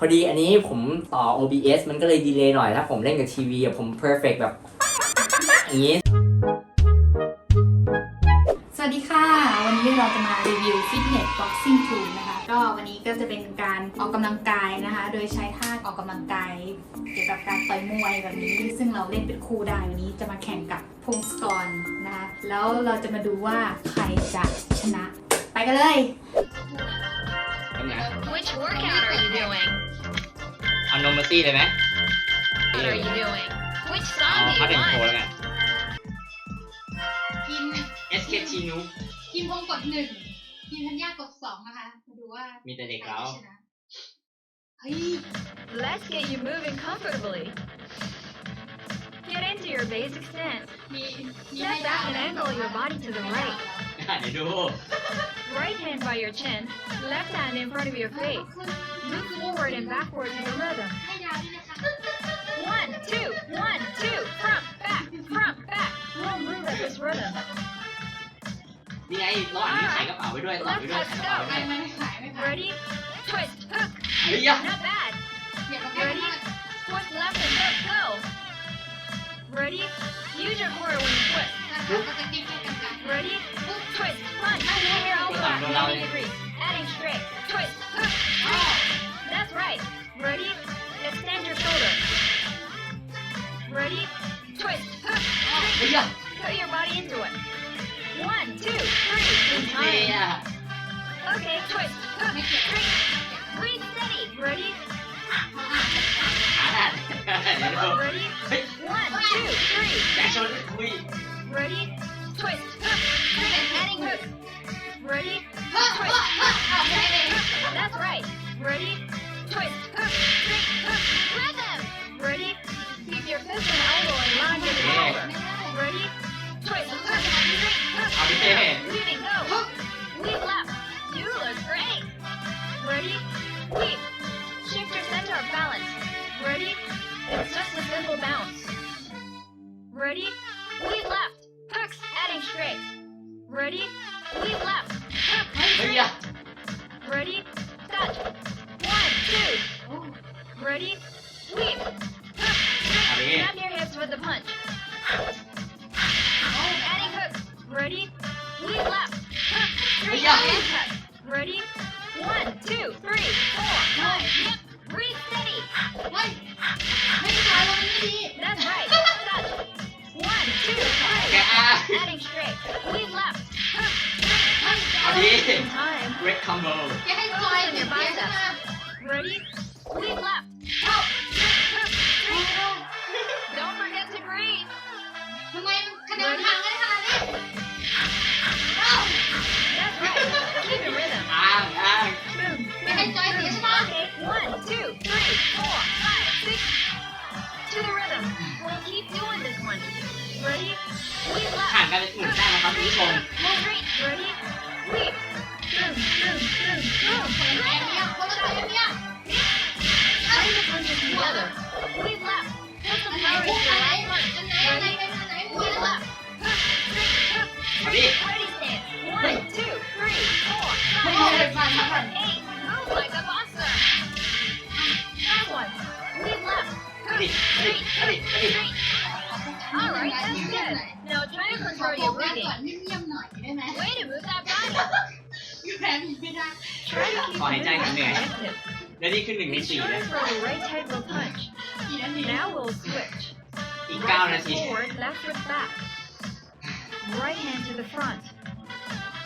พอดีอันนี้ผมต่อ OBS มันก็เลยดีเลย์หน่อยถ้าผมเล่นกับทีวีอะผม perfect แบบอย่างนี้ สวัสดีค่ะ วันนี้เราจะมารีวิวฟิตเนสบ็อกซิ่งทูนะคะ ก็วันนี้ก็จะเป็นการออกกำลังกายนะคะ โดยใช้ท่าออกกำลังกายเกี่ยวกับการต่อยมวยแบบนี้ ซึ่งเราเล่นเป็นคู่ได้วันนี้จะมาแข่งกับพงศกรนะคะ แล้วเราจะมาดูว่าใครจะชนะ ไปกันเลย ไง Which workout are you doing? เอานมมาซี่เลยไหม What are you doing? Which เอา song do พัด you เด่นโค want? แล้วไง ทีม SKT นู ทีมพงกดหนึ่งทีมธัญญากดสองนะคะ มาดูว่า มีแต่เด็ก ใคร แล้ว จะชนะเฮ้ย Let's get you moving comfortably. Get into your basic stance. มีมี Step back and angle your body to the right. เดี๋ยวดู Right hand by your chin, left hand in front of your เฮ้ย face. ขึ้น Move forward and backward to the rhythm. ให้ดาวด้วยนะคะ One, two, one, two, front, back, front, back. We'll move at this rhythm. นี่ไงระหว่างนี้ใส่กระเป๋าไปด้วยใส่ไปด้วยใส่กระเป๋าไป ไม่ ด้วย ไม่ขายไม่ขาย Ready? Twist, hook. เฮ้ยยะ Not bad. อย่ามาแก้มาก Twist left and hook, go. Ready? Use your core when you twist. นะคะก็จะกิ้งกันกัน Ready? twist, punch, arrow, block, 90 degrees, adding straight, twist, hook, all. That's right. Ready? Extend your shoulder. Ready? Twist, hook, all. Yeah. Put your body into it. One, two, three, in time. Yeah. Okay, twist, hook, three. Breathe steady. Ready? Ready? One, two, three. Ready? Twist, hook, three. Ready? Twist. That's right. Ready? Twist. Cook. Drink. Cook. Rhythm. Ready? Keep your fist and elbow in line with the roller. Ready? Twist. Cook. Drink. Cook. Leaving go. Leap left. You look great. Ready? Leap. Shift your center of balance. Ready? It's just a simple bounce. Ready? Lead left. Hooks, adding straight. Ready? Sweep left. Yeah. Ready? Touch. One, two. Ready? Sweep. Grab your hips with the punch. Adding hook. Ready? Sweep left. Three. Yeah. Ready? One, two, three, four, five. Yep. Breathe steady. What? That's right. Touch adding straight. Lead left. Time. Great combo. Get inside your bicep. Ready? Lead left. two, three, four, ไม่ five, ได้ six, ฟังนะ seven, eight. Move like a boxer. That one. Weave left. เอา Hook, ดิเอาดิ straight, เอาดิ hook, เอาดิ straight. All right, that's good. Now try to ขอ control โฟ your กัส breathing. ก่อนเงียบๆหน่อยได้ไหม Way to move that body. อยู่แบบนี้ไม่ได้ Try to keep Khỏi moving trai cả người. active. และนี่คือหนึ่งใน Be สี่ sure นะ to throw the right head will punch. กี่นาที Now we'll switch. อีกเก้า Right นา foot ที forward, left foot back. Right hand to the front.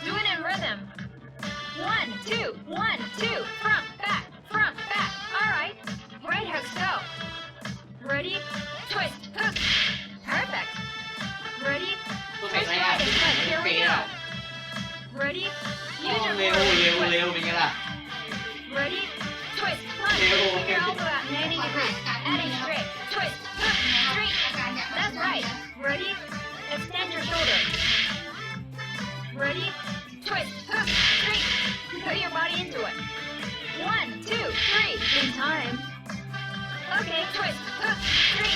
Do it in rhythm. One, two, one, two, front, back, front, back. All right. Right hooks go. core เร็ว when you เร็ว twist. เป็นไงล่ะ Ready? Twist, punch. Leo. Bring your elbow at 90 degrees. Adding straight. Twist, hook, straight. อาการอยาก That's right. Ready? Extend your shoulder. Ready? Twist, hook, straight. Put your body into it. One, two, three. In time. Okay, twist, hook, straight.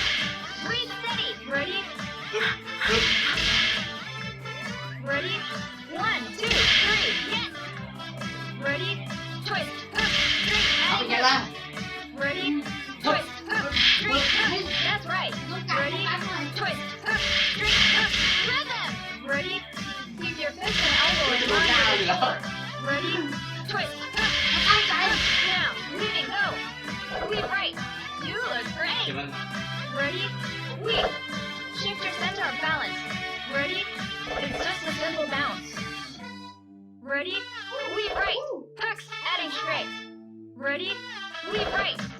Ready? Twist. High side. Now. Moving. Go. Weave right. You look great. Ready? Weave. Shift your center of balance. Ready? It's just a simple bounce. Ready? Weave right. Hooks. Adding straight. Ready? Weave right.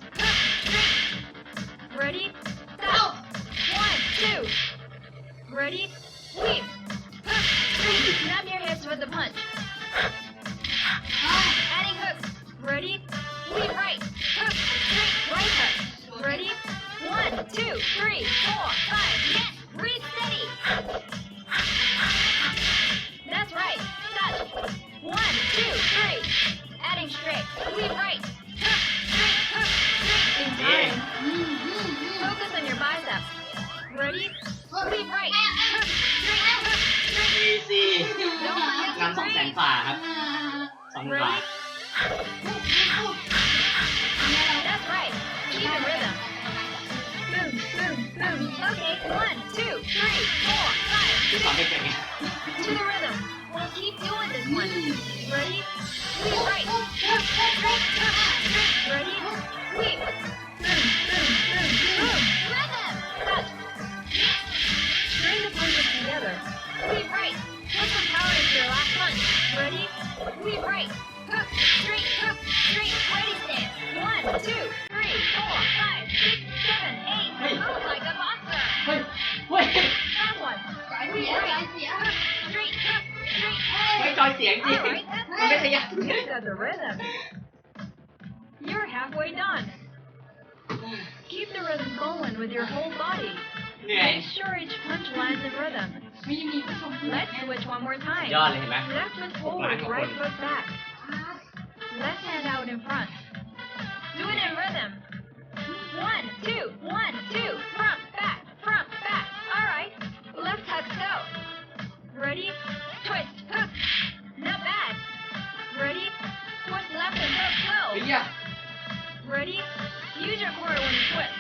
fun right? Vibe. That's right. Keep in rhythm. Boom, boom, boom. Okay, one, two, three, four, five. Six. To the rhythm. We'll keep doing this one. Ready? We right. Ready? Sweep. Boom, boom, boom, boom. Rhythm. Cut. Bring the punches together. Sweep right. We break, hook, straight, hook, straight, ready stance. One, two, three, four, five, six, seven, eight. Hey. Move like a monster. Wait, wait. Hook, You got the rhythm. You're halfway done. Keep the rhythm going with your whole body. Make sure each punch lands in rhythm. มีมีผู้ชม Let's switch one more time. ยอดเลยเห็นไหม Left foot forward, right foot back. Left hand out in front. Do it in rhythm. One, two, one, two, front, back, front, back. Alright. Left hook, go. Ready? Twist, hook. Not bad. Ready? Twist left and hook, เฮ้ย go. อ่ะ Ready? Use your core when you twist.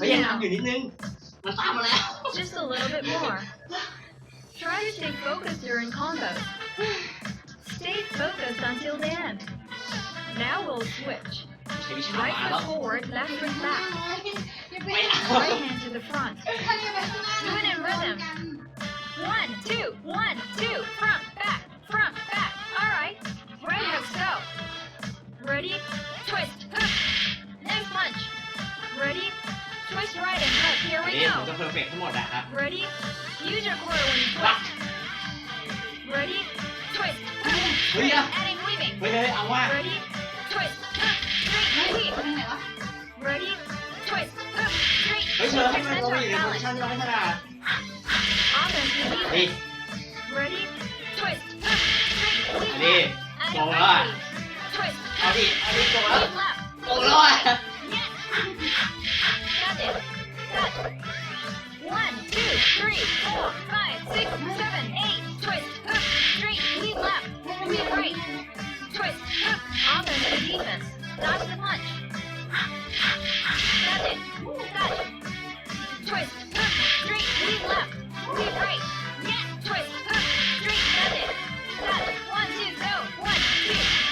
ฮ้ยยัง now. ทำอยู่นิดนึง มันตามมาแล้ว Just a little bit more. Try to stay focused during combos. Stay focused until the end. Now we'll switch. ใช้วิชา Right มาแล้ว foot forward, left foot back. อย่าไป Right hand to the front. ท่านอย่าไปข้างหน้า Do it in rhythm. One, two, one, two, front, back, front, back. All right. Right hooks go. Ready? hook. Here อัน we นี้ผม go. จะเพอร์เฟกทั้งหมดนะครับ Ready? Use your core when you รัก twist. Ready? Twist, hook. เฮ้ย Straight, อะ adding weaving. เฮ้ยเฮ้ยเอาว่า Ready? Twist, hook, เฮ้ย straight, ไป weave. ทางไหนวะ Ready? Twist, hook, straight. เฮ้ยเธอให้มัน Center เราไปอยู่ในโพ balance. ซิชันที่เราไม่ถนัด Offense and เฮ้ย defense. Ready? Twist, hook, straight, อัน weave นี้ left. Adding Go right on. weave. Twist, เอาดิเอาดิโกงแล้ว weave left. โกงแล้วอะ One, two, three, four, five, six, seven, eight. Twist, straight, weave left, weave right. Twist, hook, offense and defense. Dodge the punch. Got it. Cut. Twist, hook, straight, weave left, weave right. Yes. Twist, hook, straight, got it.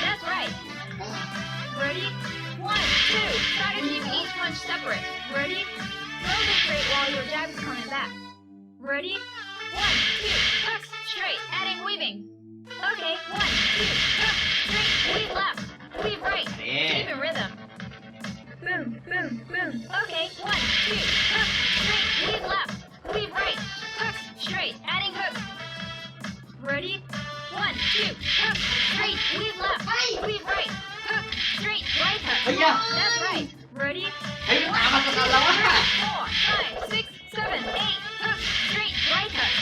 That's right. Ready? One, two. Try to keep each punch separate. Ready? concentrate while your jab's coming back. Ready? One, two, hooks, straight, adding, weaving. Okay, one, two, hook, straight, weave left, weave right, yeah. keep in rhythm. Boom, boom, boom. Okay, one, two, hook, straight, weave left, weave right, hook, straight, adding hook. Ready? One, two, hook, straight, weave left, weave right, hook, straight, right hook. Oh, yeah. That's right. Ready? เฮ้ยมันตามมากันแล้วอ่ะ Four, five, six, seven, eight. Hook, straight, right hook.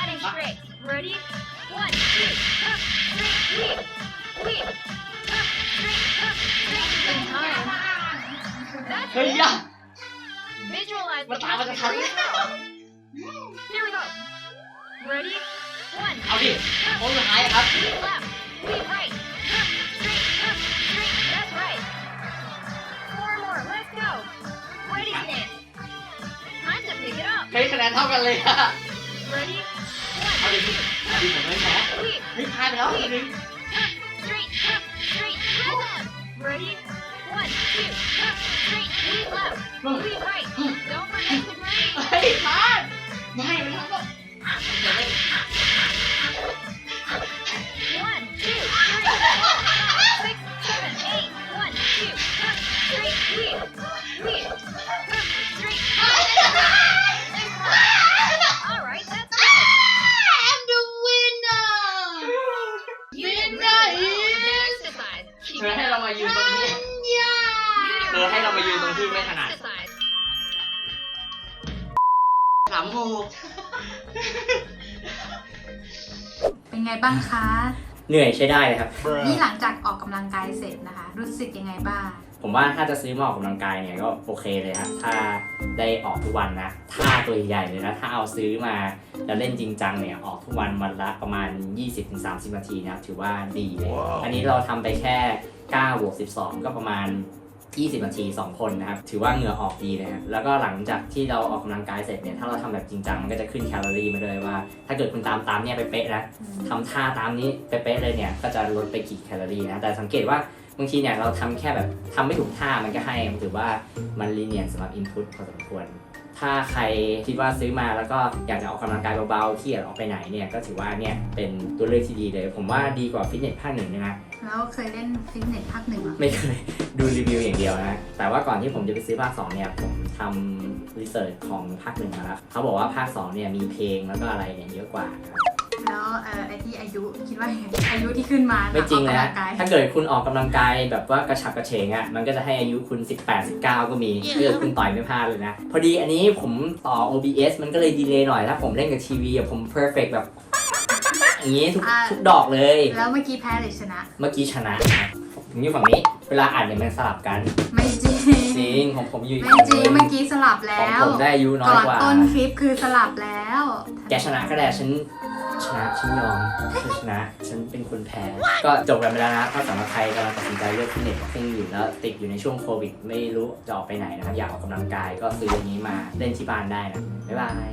Adding straight. Ready? One, two. Hook, straight, weave. Weave. Hook, straight, hook, straight. In time. That's เฮ้ย it. อะ Visualize the What time is it? posture you throw. Here we go. Ready? One, เอาดิ two, โค้ง hook, สุดท้ายอะครับ weave left, weave right. คะแนนเท่ากันเลยอะเอาดิเอาดิผมไม่แพ้เฮ้ยพลาดแล้วนิดนึงเฮ้ยพลาดามหูเป็นไงบ้างคะ เหนื่อยใช้ได้เลยครับ นี่หลังจากออกกำลังกายเสร็จนะคะ รู้สึกยังไงบ้าง ผมว่าถ้าจะซื้อมาออกกำลังกายเนี่ยก็โอเคเลยครับถ้าได้ออกทุกวันนะท่าตัวใหญ่เลยนะถ้าเอาซื้อมาแล้วเล่นจริงจังเนี่ยออกทุกวันวันละประมาณ 20-30 นาทีนะครับถือว่าดีเลย อันนี้เราทำไปแค่9บวก12 ก็ประมาณ 20 นาที 2 คนนะครับ ถือว่าเหงื่อออกดีเลยครับแล้วก็หลังจากที่เราออกกำลังกายเสร็จเนี่ย ถ้าเราทำแบบจริงจังมันก็จะขึ้นแคลอรี่มาเลยว่า ถ้าเกิดคุณตามตามเนี่ยไปเป๊ะๆนะทำท่าตามนี้เป๊ะๆเลยเนี่ย ก็จะลดไปกี่แคลอรี่นะ แต่สังเกตว่าบางทีเนี่ยเราทำแค่แบบทำไม่ถูกท่ามันก็ให้ถือว่ามันลีเนียนสำหรับ input พอสมควร ถ้าใครคิดว่าซื้อมาแล้วก็อยากจะออกกำลังกายเบาๆที่อยากออกไปไหนเนี่ยก็ถือว่าเนี่ยเป็นตัวเลือกที่ดีเลย ผมว่าดีกว่าฟิตเนสภาคหนึ่งนะ แล้วเคยเล่นฟิตเนสภาคหนึ่งเหรอไม่เคยดูรีวิวอย่างเดียวนะ แต่ว่าก่อนที่ผมจะไปซื้อภาค 2 เนี่ยผมทำรีเสิร์ชของภาคหนึ่งมาแล้วเขาบอกว่าภาค 2 เนี่ยมีเพลงแล้วก็อะไรเนี่ยเยอะกว่านะครับแล้วเอ่อไอที่อายุคิดว่ายังไงอายุที่ขึ้นมาไม่จริงอเลอกยกำลันะงกายถ้าเกิดคุณออกกำลังกายแบบว่ากระฉับกระเฉงอะ่ะมันก็จะให้อายุคุณ 18 19 ก็มีถ้าเกิดคุณต่อยไม่พลาดเลยนะ พอดีอันนี้ผมต่อ OBS มันก็เลยดีเลย์หน่อยถ้าผมเล่นกับทีวีอะผม perfect แบบ อย่างนี้ทุกทุกดอกเลย แล้วเมื่อกี้แพ้หรือชนะ เมื่อกี้ชนะครับผมอยู่ฝั่งนี้ เวลาอ่านเนี่ยมันสลับกันไม่จริง จริงของผมอยู่ไม่จริง เมื่อกี้สลับขแล้องว ผมได้อายุน้อก่ยอนกว่า ต้นคลิปคือสลับแล้วแกชนะก็ได้ฉันชนะฉันยอมฉันชนะ ฉันเป็นคนแพ้ ก็จบกันไปแล้วนะถ้าสำหรับใครกำลังตัดสินใจเลือกฟิตเนสซึ่งอยู่แล้วติดอยู่ในช่วงโควิด ไม่รู้จะออกไปไหนนะครับ อยากออกกำลังกายก็ซื้ออันนี้มาเล่นที่บ้านได้นะ บ๊ายบาย